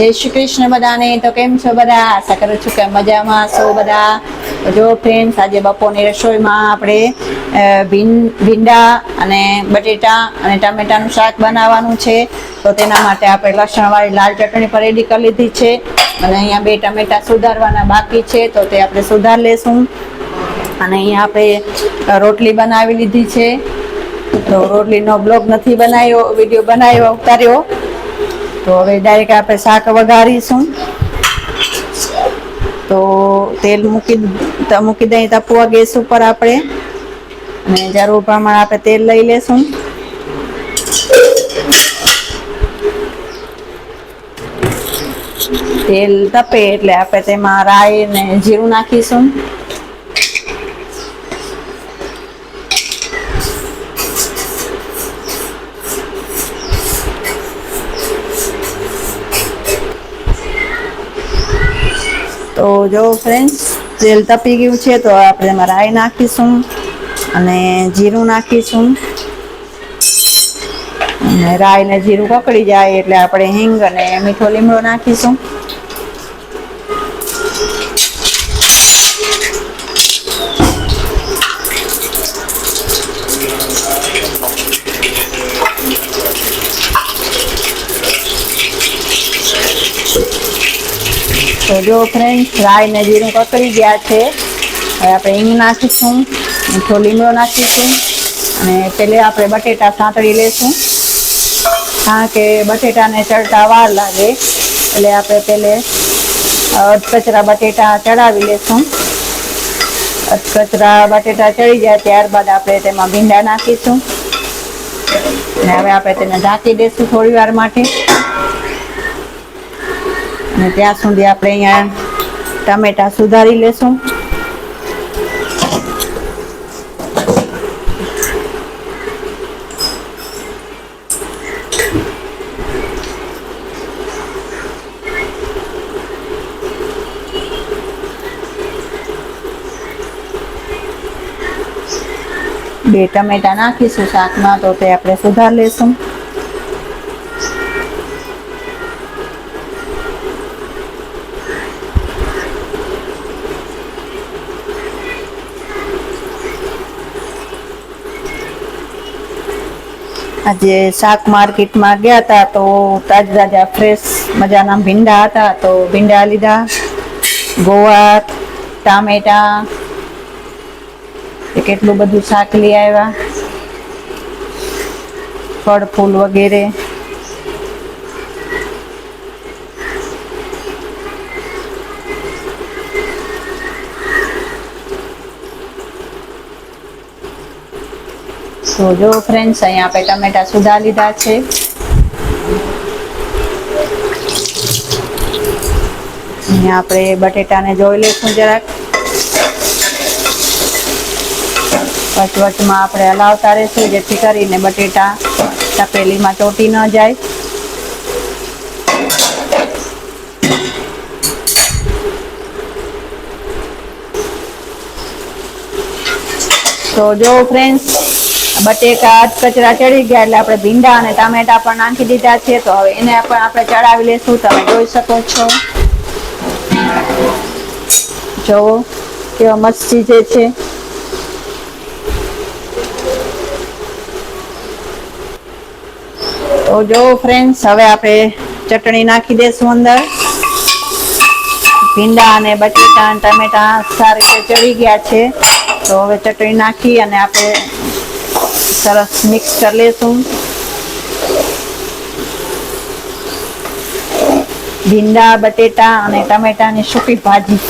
જય શ્રી કૃષ્ણ બધાને. તો કેમ છો બધા? આશા કરું છું કે મજામાં છો બધા. જો ફ્રેન્ડ્સ આજે બપોરની રસોઈમાં આપણે ભીંડા અને બટેટા અને ટામેટાનું શાક બનાવવાનું છે. તો તેના માટે આપણે લસણવાળી લાલ ચટણી પણ રેડી કરી લીધી છે. અને અહીંયા બે ટામેટા સુધારવાના બાકી છે, તો તે આપણે સુધાર લેશું. અને અહીંયા આપણે રોટલી બનાવી લીધી છે. તો રોટલીનો બ્લોગ નથી બનાવ્યો, વીડિયો બનાવ્યો, ઉતાર્યો. તો હવે ડાયરેક્ટ આપણે શાક વઘારીશું. તો તેલ મૂકી મૂકી દઈએ તપવા ગેસ ઉપર આપણે. અને જરૂર પ્રમાણે આપણે તેલ લઈ લેશું. તેલ તપે એટલે આપણે તેમાં રાઈ ને જીરું નાખીશું. તો જો ફ્રેન્ડ્સ તેલ તપી ગયું છે, તો આપણે એમાં રાઈ નાખીશું અને જીરું નાખીશું. અને રાઈ ને જીરું પકડી જાય એટલે આપણે હિંગ અને મીઠો લીમડો નાખીશું. તો જો ફ્રેન્ડ રાઈ ને જીરું કકડી ગયા છે. હવે આપણે હિંગ નાખીશું મીઠો લીમડો નાખીશું, અને પેલે આપણે બટેટા સાંતળી લેશું. કારણ કે બટેટાને ચડતા વાર લાગે, એટલે આપણે પેલે અધકચરા બટેટા ચડાવી લેશું. અધકચરા બટેટા ચડી જાય ત્યારબાદ આપણે તેમાં ભીંડા નાખીશું. અને હવે આપણે તેને ઢાંકી દઈશું થોડી વાર માટે. અને ત્યાં સુધી આપણે અહીંયા ટમેટા સુધારી લેશું. બે ટમેટા નાખીશું શાકમાં તો તે આપણે સુધાર લેશું. આજે શાક માર્કેટમાં ગયા હતા તો તાજા તાજા ફ્રેશ મજાના ભીંડા હતા તો ભીંડા લીધા. ગોવાર ટામેટા કેટલું બધું શાક લઈ આવ્યા. ફળ, ફૂલ વગેરે. તો જો ફ્રેન્ડ્સ અહીંયા આપણે ટમેટા સુધા લીધા છે. અહીંયા આપણે બટેટાને જોઈ લઈશું જરાક. વચવચમાં આપણે હલાવતા રહીશું, જેથી કરીને બટેટા તપેલીમાં ચોટી ન જાય. તો જો ફ્રેન્ડ્સ બટેકા કચરા ચડી ગયા એટલે આપણે ભીંડા અને ટામેટા પણ નાખી દીધા છે. તો હવે એને પણ આપણે ચડાવી લેશું. તમે જોઈ શકો છો. જોવો કેવા મસ્ત ચીજે છે. તો જો ફ્રેન્ડ્સ હવે આપણે ચટણી નાખી દઈશું અંદર. ભીંડા અને બટેટા અને ટમેટા સારી રીતે ચડી ગયા છે. તો હવે ચટણી નાખી અને આપણે સરસ મિક્સ કરી લેશું ભીંડા બટેટા અને ટમેટાની સૂકી ભાજી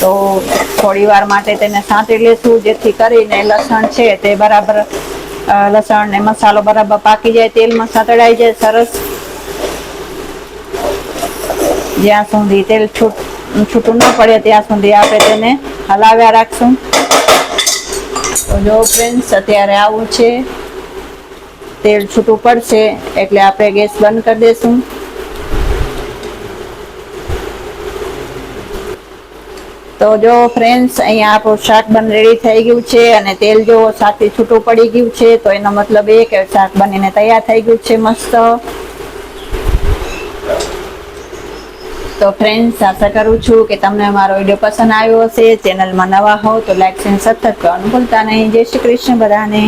તો થોડી વાર માટે તેને સાંટી લેશું, જેથી કરીને લસણ છે તે બરાબર લસણ ને મસાલો બરાબર પાકી જાય, તેલમાં સાંતળાઈ જાય, સરસ. જ્યાં સુધી તેલ છૂટ, છૂટું ન પડે ત્યાં સુધી આપણે તેને હલાવ્યા રાખશું. તો જો ફ્રેન્ડ્સ અત્યારે આવું છે. તેલ છૂટું પડશે એટલે આપણે ગેસ બંધ કરી દઈશું તો જો ફ્રેન્ડ્સ અહીંયા આપણું શાક બન રેડી થઈ ગયું છે અને તેલ જો સાથે છૂટું પડી ગયું છે, તો એનો મતલબ એ કે શાક બનીને તૈયાર થઈ ગયું છે મસ્ત. તો ફ્રેન્ડ્સ આશા કરું છું કે તમને મારો વીડિયો પસંદ આવ્યો હશે. ચેનલમાં નવા હો તો લાઈક અને સબસ્ક્રાઈબ કરવાનું નહીં. જય શ્રી કૃષ્ણ બધાને.